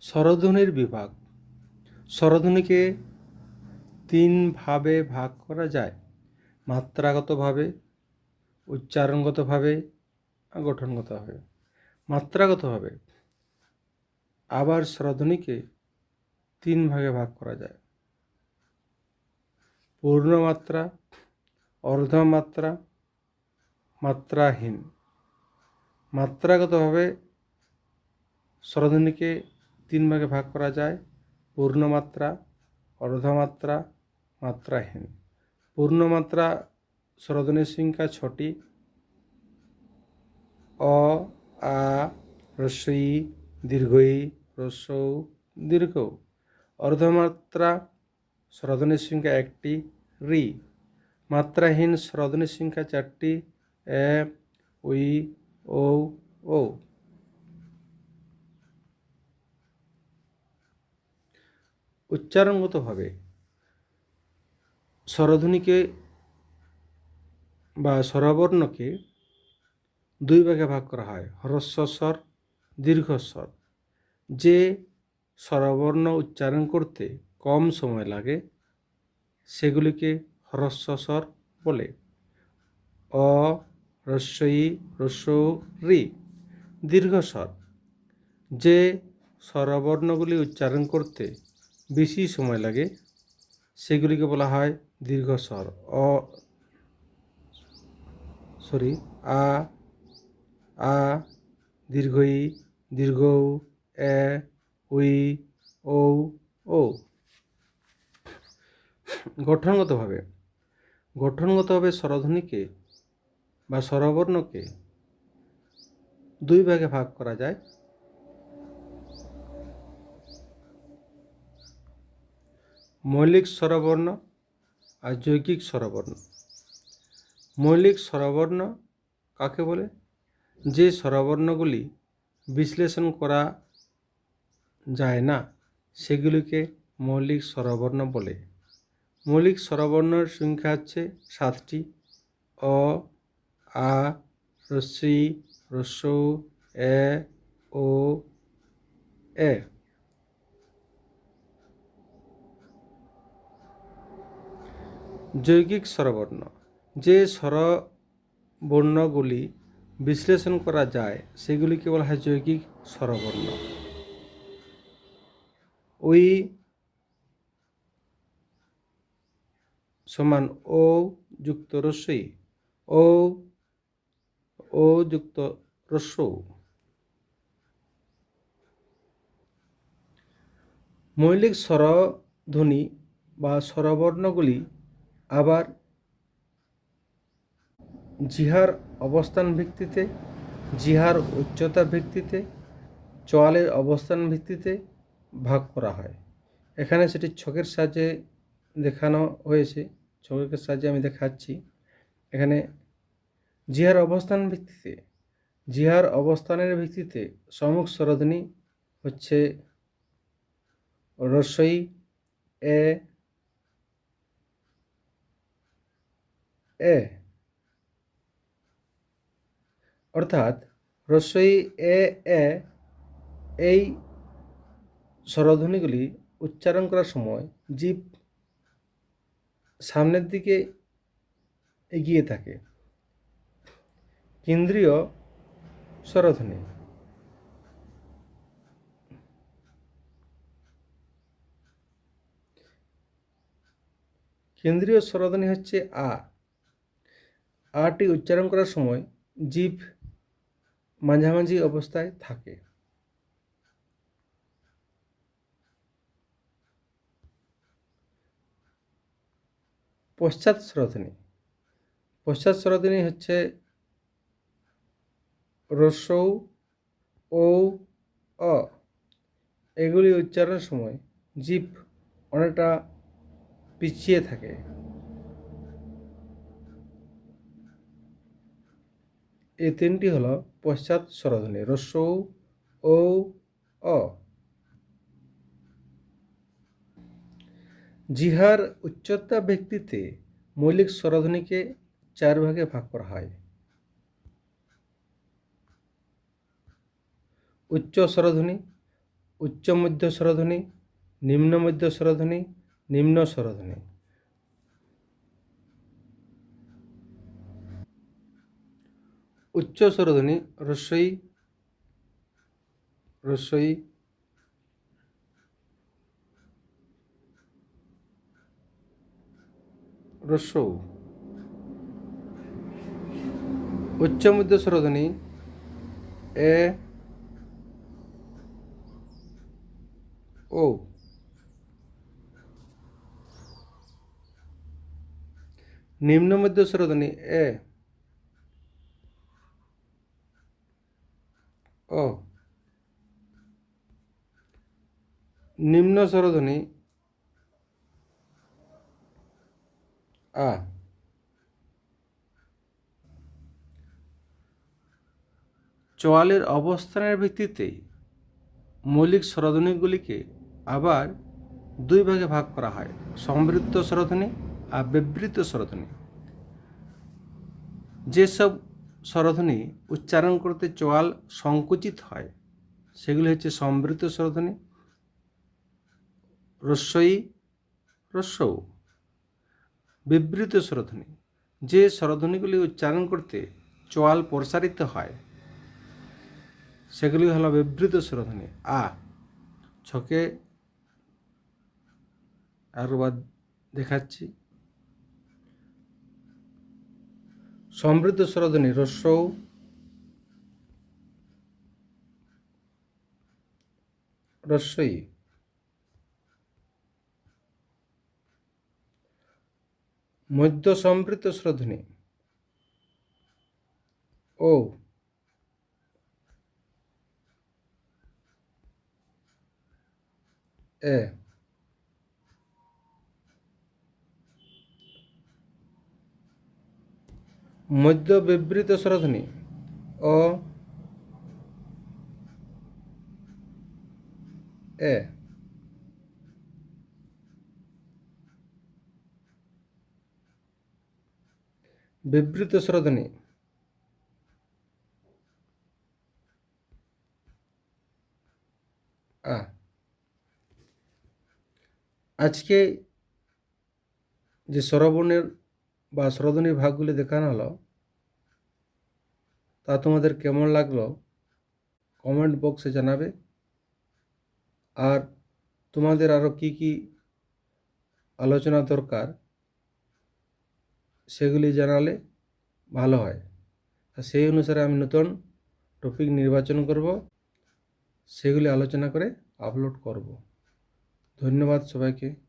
স্বরধ্বনির বিভাগ। স্বরধ্বনিকে তিন ভাবে ভাগ করা যায়। মাত্রাগতভাবে, উচ্চারণগতভাবে, গঠনগতভাবে। মাত্রাগতভাবে, আবার স্বরধ্বনিকে তিন ভাগে ভাগ করা যায়। পূর্ণমাত্রা, অর্ধমাত্রা, মাত্রাহীন। মাত্রাগতভাবে স্বরধ্বনিকে তিন ভাগে ভাগ করা যায়। পূর্ণমাত্রা, অর্ধমাত্রা, মাত্রাহীন। পূর্ণমাত্রা স্বরধ্বনির সংখ্যা ছটি। অ, আ রস্বই দীর্ঘই রস্যৌ দীর্ঘ। অর্ধমাত্রা স্বরধ্বনির সংখ্যা একটি, রি। মাত্রাহীন স্বরধ্বনির সংখ্যা চারটি, এ, উই ও ও উচ্চারণগতভাবে স্বরধ্বনিকে বা স্বরবর্ণকে দুই ভাগে ভাগ করা হয় হ্রস্বস্বর দীর্ঘস্বর যে স্বরবর্ণ উচ্চারণ করতে কম সময় লাগে, সেগুলিকে হ্রস্বস্বর বলে। অ রস্বই রস্য রি দীর্ঘস্বর যে স্বরবর্ণগুলি উচ্চারণ করতে বেশি সময় লাগে। সেগুলিকে বলা হয় দীর্ঘস্বর অ সরি আ আ দীর্ঘ দীর্ঘই দীর্ঘ এ, উই ও ও গঠনগতভাবে গঠনগতভাবে স্বরধ্বনিকে বা স্বরবর্ণকে দুই ভাগে ভাগ করা যায়। মৌলিক স্বরবর্ণ আর যৌগিক স্বরবর্ণ। মৌলিক স্বরবর্ণ কাকে বলে? যে স্বরবর্ণগুলি বিশ্লেষণ করা যায় না, সেগুলিকে মৌলিক স্বরবর্ণ বলে। মৌলিক স্বরবর্ণের সংখ্যা হচ্ছে সাতটি। অ, আ রস্যি রস্য, এ, ও, এ। যৌগিক স্বরবর্ণ। যে স্বরবর্ণগুলি বিশ্লেষণ করা যায় সেগুলিকে বলা হয় যৌগিক স্বরবর্ণ। ওই সমান ও যুক্ত রস্যই, ও ও যুক্ত রস্য মৌলিক স্বরধ্বনি বা স্বরবর্ণগুলি আবার জিহার অবস্থান ভিত্তিতে, জিহার উচ্চতা ভিত্তিতে, চোয়ালের অবস্থান ভিত্তিতে ভাগ করা হয়। এখানে সেটি ছকের সাহায্যে দেখানো হয়েছে। ছকের সাহায্যে আমি দেখাচ্ছি। এখানে জিহার অবস্থান ভিত্তিতে, জিহার অবস্থানের ভিত্তিতে সম্মুখ স্বরধ্বনি হচ্ছে রসই, এ এ। অর্থাৎ রস্বই এ এ, এই স্বরধ্বনিগুলি উচ্চারণ করার সময় জীব সামনের দিকে এগিয়ে থাকে। কেন্দ্রীয় স্বরধ্বনি। কেন্দ্রীয় স্বরধ্বনি হচ্ছে আ। আটি উচ্চারণ করার সময় জীব মাঝামাঝি অবস্থায় থাকে। পশ্চাৎ স্বরধ্বনি। পশ্চাৎ স্বরধ্বনি হচ্ছে রস্যৌ ও অ। এগুলি উচ্চারণের সময় জীব অনেকটা পিছিয়ে থাকে। এই তিনটি হলো পশ্চাৎ স্বরধ্বনি, রস্য ও অ। জিহার উচ্চতা ব্যক্তিতে মৌলিক স্বরধ্বনিকে চার ভাগে ভাগ করা হয়। উচ্চ স্বরধ্বনি, উচ্চ মধ্য স্বরধ্বনি, নিম্ন মধ্য স্বরধ্বনি, নিম্ন স্বরধ্বনি। উচ্চ স্বরধ্বনি রস্বই রস্বই রস্যৌ উচ্চ মধ্য স্বরধ্বনি এ ও নিম্ন মধ্য স্বরধ্বনি এ ও। নিম্ন স্বরধ্বনি। আ। চোয়ালের অবস্থানের ভিত্তিতে মৌলিক স্বরধ্বনিগুলিকে আবার দুই ভাগে ভাগ করা হয়, সমৃদ্ধ স্বরধ্বনি আর বিবৃত স্বরধ্বনি। যেসব স্বরধ্বনি উচ্চারণ করতে চোয়াল সংকুচিত হয়। সেগুলি হচ্ছে সমৃদ্ধ স্বরধ্বনি রস্বই রস্যৌ। বিবৃত স্বরধ্বনি, যে স্বরধ্বনিগুলি উচ্চারণ করতে চোয়াল প্রসারিত হয়, সেগুলি হলো বিবৃত স্বরধ্বনি, আ, ছকে আরবার দেখাচ্ছি। সমৃদ্ধ স্বরধ্বনি রস্যৌ রস্যই মধ্য সমৃদ্ধ স্বরধ্বনি ও। এ। মধ্য বিবৃত স্বরধ্বনি অ এ বিবৃত স্বরধ্বনি আ আজকে যে স্বরবর্ণের বা স্বরধ্বনির ভাগগুলি দেখানো হলো, তা তোমাদের কেমন লাগল কমেন্ট বক্সে জানাবে। আর তোমাদের আরও কি কি আলোচনা দরকার সেগুলি জানালে ভালো হয়। সেই অনুসারে আমি নতুন টপিক নির্বাচন করব, সেগুলি আলোচনা করে আপলোড করব। ধন্যবাদ সবাইকে।